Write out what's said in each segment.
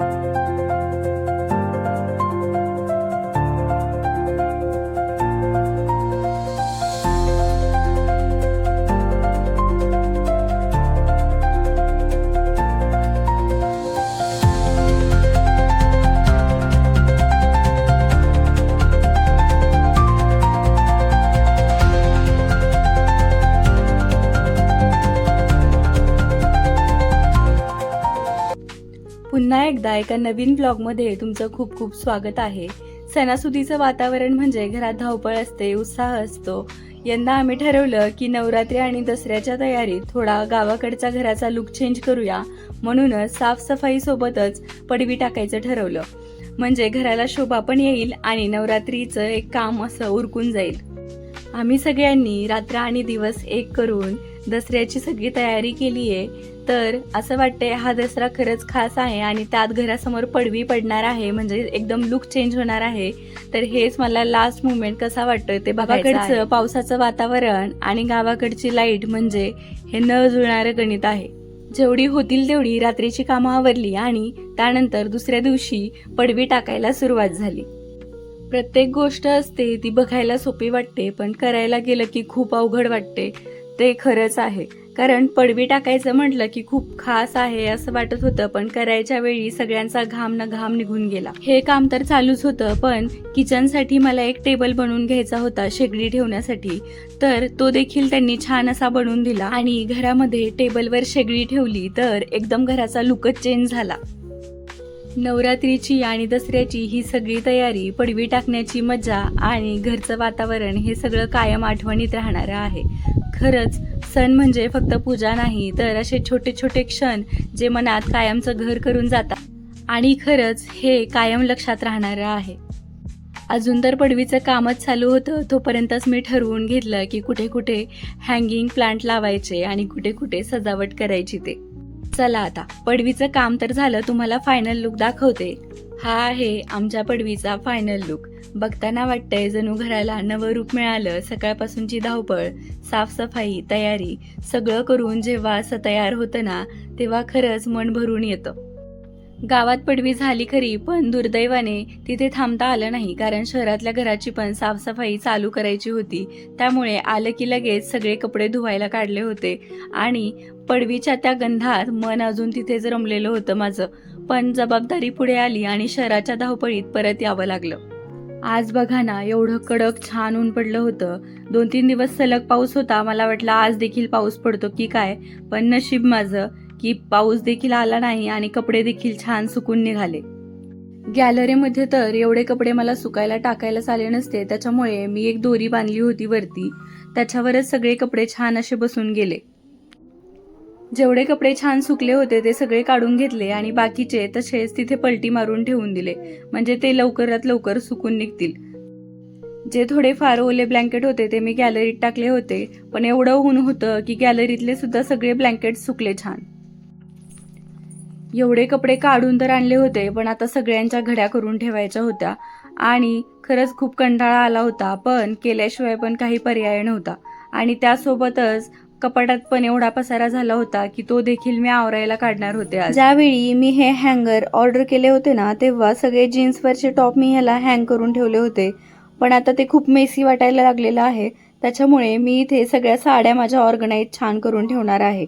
you पुन्हा एकदा एका नवीन ब्लॉगमध्ये तुमचं खूप खूप स्वागत आहे. सणासुदीचं वातावरण म्हणजे घरात धावपळ असते उत्साह असतो. यंदा आम्ही ठरवलं की नवरात्री आणि दसऱ्याच्या तयारीत थोडा गावाकडचा घराचा लुक चेंज करूया. म्हणूनच साफसफाईसोबतच पडवी टाकायचं ठरवलं. म्हणजे घराला शोभा पण येईल आणि नवरात्रीचं एक काम असं उरकून जाईल. आम्ही सगळ्यांनी रात्र आणि दिवस एक करून दसऱ्याची सगळी तयारी केली आहे तर असं वाटतंय हा दसरा खरंच खास आहे आणि त्यात घरासमोर पडवी पडणार आहे म्हणजे एकदम लुक चेंज होणार आहे. तर हेच मला लास्ट मुमेंट कसा वाटतोय ते बघायचं पावसाचं वातावरण आणि गावाकडची लाइट म्हणजे हे न जुळणारं गणित आहे. जेवढी होतील तेवढी रात्रीची कामं आवरली आणि त्यानंतर दुसऱ्या दिवशी पडवी टाकायला सुरुवात झाली. प्रत्येक गोष्ट असते ती बघायला सोपी वाटते पण करायला गेलं की खूप अवघड वाटते. ते खरंच आहे. कारण पडवी टाकायचं म्हटलं की खूप खास आहे असं वाटत होतं पण करायच्या वेळी सगळ्यांचा घाम न घाम निघून गेला. हे काम तर चालूच होतं पण किचनसाठी मला एक टेबल बनवून घ्यायचा होता शेगडी ठेवण्यासाठी. तर तो देखील त्यांनी छान असा बनवून दिला आणि घरामध्ये टेबलवर शेगडी ठेवली तर एकदम घराचा लुकच चेंज झाला. नवरात्रीची आणि दसऱ्याची ही सगळी तयारी पडवी टाकण्याची मजा आणि घरचं वातावरण हे सगळं कायम आठवणीत राहणारं आहे. खरंच सण म्हणजे फक्त पूजा नाही तर असे छोटे छोटे क्षण जे मनात कायमचं घर करून जातात. आणि खरंच हे कायम लक्षात राहणारं आहे. अजून तर पडवीचं कामच चालू होतं तोपर्यंतच मी ठरवून घेतलं की कुठे कुठे हँगिंग प्लांट लावायचे आणि कुठे कुठे सजावट करायची ते. चला आता पडवीचं काम तर झालं तुम्हाला फायनल लुक दाखवते. हा आहे आमच्या पडवीचा फायनल लुक बघताना वाटतंय जणू घराला नवं रूप मिळालं सकाळपासूनची धावपळ साफसफाई तयारी सगळं करून जेव्हा असं तयार होतं ना तेव्हा खरंच मन भरून येतं. गावात पडवी झाली खरी पण दुर्दैवाने तिथे थांबता आलं नाही कारण शहरातल्या घराची पण साफसफाई चालू करायची होती. त्यामुळे आलं की लगेच सगळे कपडे धुवायला काढले होते आणि पडवीच्या त्या गंधात मन अजून तिथेच रमलेलं होतं माझं. पण जबाबदारी पुढे आली आणि शहराच्या धावपळीत परत यावं लागलं. आज बघा ना एवढं कडक छान ऊन पडलं होतं. दोन तीन दिवस सलग पाऊस होता. मला वाटलं आज देखील पाऊस पडतो की काय? पण नशीब माझं की पाऊस देखील आला नाही आणि कपडे देखील छान सुकून निघाले. गॅलरीमध्ये तर एवढे कपडे मला सुकायला टाकायलाच आले नसते. त्याच्यामुळे मी एक दोरी बांधली होती वरती. त्याच्यावरच सगळे कपडे छान असे बसून गेले. जेवढे कपडे छान सुकले होते ते सगळे काढून घेतले आणि बाकीचे तसेच तिथे पलटी मारून ठेवून दिले. म्हणजे ते लवकरात लवकर सुकून निघतील. जे थोडे फार ओले ब्लँकेट होते ते मी गॅलरीत टाकले होते. पण एवढं ऊन होतं की गॅलरीतले सुद्धा सगळे ब्लँकेट सुकले छान. एवढे कपडे काढून तर आणले होते पण आता सगळ्यांच्या घड्या करून ठेवायच्या होत्या. आणि खरंच खूप कंटाळा आला होता पण केल्याशिवाय पण काही पर्याय नव्हता. आणि त्यासोबतच कपाटात पण एवढा पसारा झाला होता की तो देखील मी आवरायला काढणार होते. ज्यावेळी मी हे हँगर ऑर्डर केले होते ना तेव्हा सगळे जीन्सवरचे टॉप मी ह्याला हँग करून ठेवले होते. पण आता ते खूप मेसी वाटायला लागलेलं आहे. त्याच्यामुळे मी इथे सगळ्या साड्या माझ्या ऑर्गनाईज छान करून ठेवणार आहे.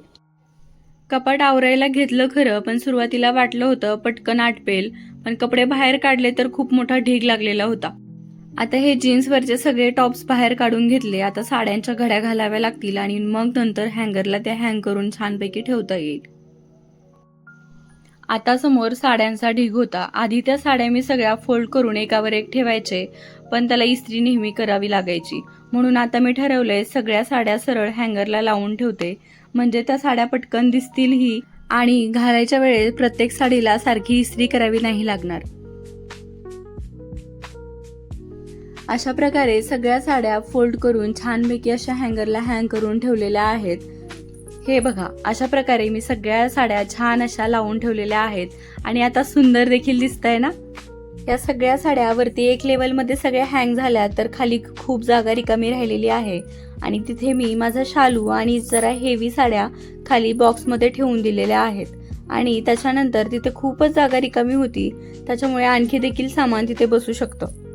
कपाट आवरायला घेतलं खरं पण सुरुवातीला वाटलं होतं पटकन आटपेल. पण कपडे बाहेर काढले तर खूप मोठा ढीग लागलेला होता. आता हे जीन्सवरचे सगळे टॉप्स बाहेर काढून घेतले. आता साड्यांच्या घड्या घालाव्या लागतील आणि मग नंतर हँगरला त्या हँग करून छानपैकी ठेवता येईल. आता समोर साड्यांचा ढीग होता. आधी त्या साड्या मी सगळ्या फोल्ड करून एकावर एक ठेवायचे पण त्याला इस्त्री नेहमी करावी लागायची. म्हणून आता मी ठरवलंय सगळ्या साड्या सरळ हँगरला लावून ठेवते. म्हणजे त्या साड्या पटकन दिसतीलही आणि घालायच्या वेळेस प्रत्येक साडीला सारखी इस्त्री करावी नाही लागणार. अशा प्रकारे सगळ्या साड्या फोल्ड करून छानपैकी अशा हँगरला हँग करून ठेवलेल्या आहेत. हे बघा अशा प्रकारे मी सगळ्या साड्या छान अशा लावून ठेवलेल्या आहेत. आणि आता सुंदर देखील दिसत आहे ना? या सगळ्या साड्या वरती एक लेवलमध्ये सगळ्या हँग झाल्या तर खाली खूप जागा रिकामी राहिलेली आहे. आणि तिथे मी माझा शालू आणि जरा हेवी साड्या खाली बॉक्समध्ये ठेवून दिलेल्या आहेत. आणि त्याच्यानंतर तिथे खूपच जागा रिकामी होती. त्याच्यामुळे आणखी देखील सामान तिथे बसू शकतं.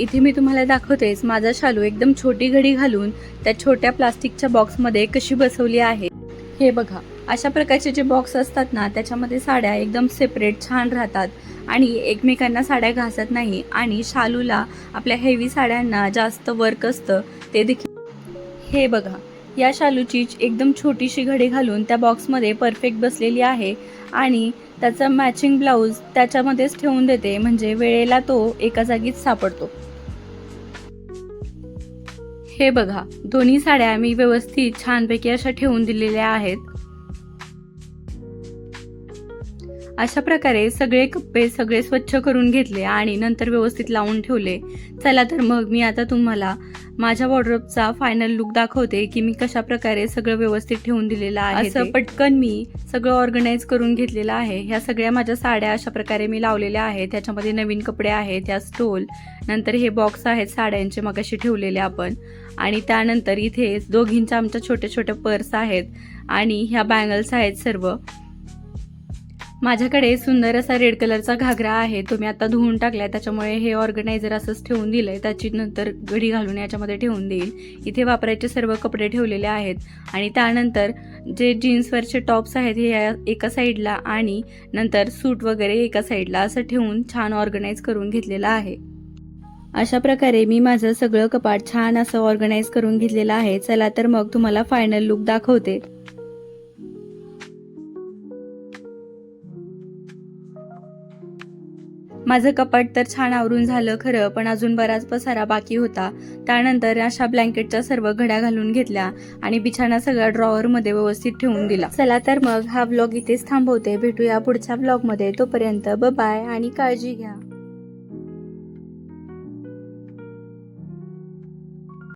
इथे मी तुम्हाला दाखवतेच माझा शालू एकदम छोटी घडी घालून त्या छोट्या प्लास्टिकच्या बॉक्समध्ये कशी बसवली आहे. हे बघा अशा प्रकारचे जे बॉक्स असतात ना त्याच्यामध्ये साड्या एकदम सेपरेट छान राहतात आणि एकमेकांना साड्या घासत नाही आणि शालूला आपल्या हेवी साड्यांना जास्त वर्क असतं ते देखील. हे बघा या शालूची एकदम छोटीशी घडी घालून त्या बॉक्समध्ये परफेक्ट बसलेली आहे आणि त्याचा मॅचिंग ब्लाऊज त्याच्यामध्येच ठेवून देते म्हणजे वेळेला तो एका जागीच सापडतो. हे बघा दोन्ही साड्या मी व्यवस्थित छानपैकी अशा ठेवून दिलेल्या आहेत. अशा प्रकारे सगळे कप्पे सगळे स्वच्छ करून घेतले आणि नंतर व्यवस्थित लावून ठेवले. चला तर मग मी आता तुम्हाला माझ्या वॉर्ड्रोबचा फायनल लुक दाखवते की मी कशा प्रकारे सगळं व्यवस्थित ठेवून दिलेलं आहे असं पटकन मी सगळं ऑर्गनाईज करून घेतलेलं आहे. ह्या सगळ्या माझ्या साड्या अशा प्रकारे मी लावलेल्या आहेत. त्याच्यामध्ये नवीन कपडे आहेत त्या स्टोल नंतर हे बॉक्स आहेत साड्यांचे मगाशी ठेवलेले आपण. आणि त्यानंतर इथे दोघींच्या आमच्या छोट्या छोट्या पर्स आहेत आणि ह्या बँगल्स आहेत सर्व. माझ्याकडे सुंदर असा रेड कलरचा घागरा आहे. तो मी आता धुवून टाकलाय त्याच्यामुळे हे ऑर्गनायझर असंच ठेवून दिलंय. त्याची नंतर घडी घालून याच्यामध्ये ठेवून देईल. इथे वापरायचे सर्व कपडे ठेवलेले आहेत. आणि त्यानंतर जे जीन्सवरचे टॉप्स आहेत हे या एका साईडला आणि नंतर सूट वगैरे एका साईडला असं ठेवून छान ऑर्गनाईज करून घेतलेलं आहे. अशा प्रकारे मी माझं सगळं कपाट छान असं ऑर्गनाईज करून घेतलेलं आहे. चला तर मग तुम्हाला फायनल लुक दाखवते. माझं कपाट तर छान आवरून झालं खरं पण अजून बराच पसारा बाकी होता. त्यानंतर अशा ब्लँकेटच्या सर्व घड्या घालून घेतल्या आणि बिछाना सगळा ड्रॉवर मध्ये व्यवस्थित ठेवून दिला. चला तर मग हा ब्लॉग इथेच थांबवते. भेटूया पुढच्या ब्लॉगमध्ये तोपर्यंत बाय आणि काळजी घ्या.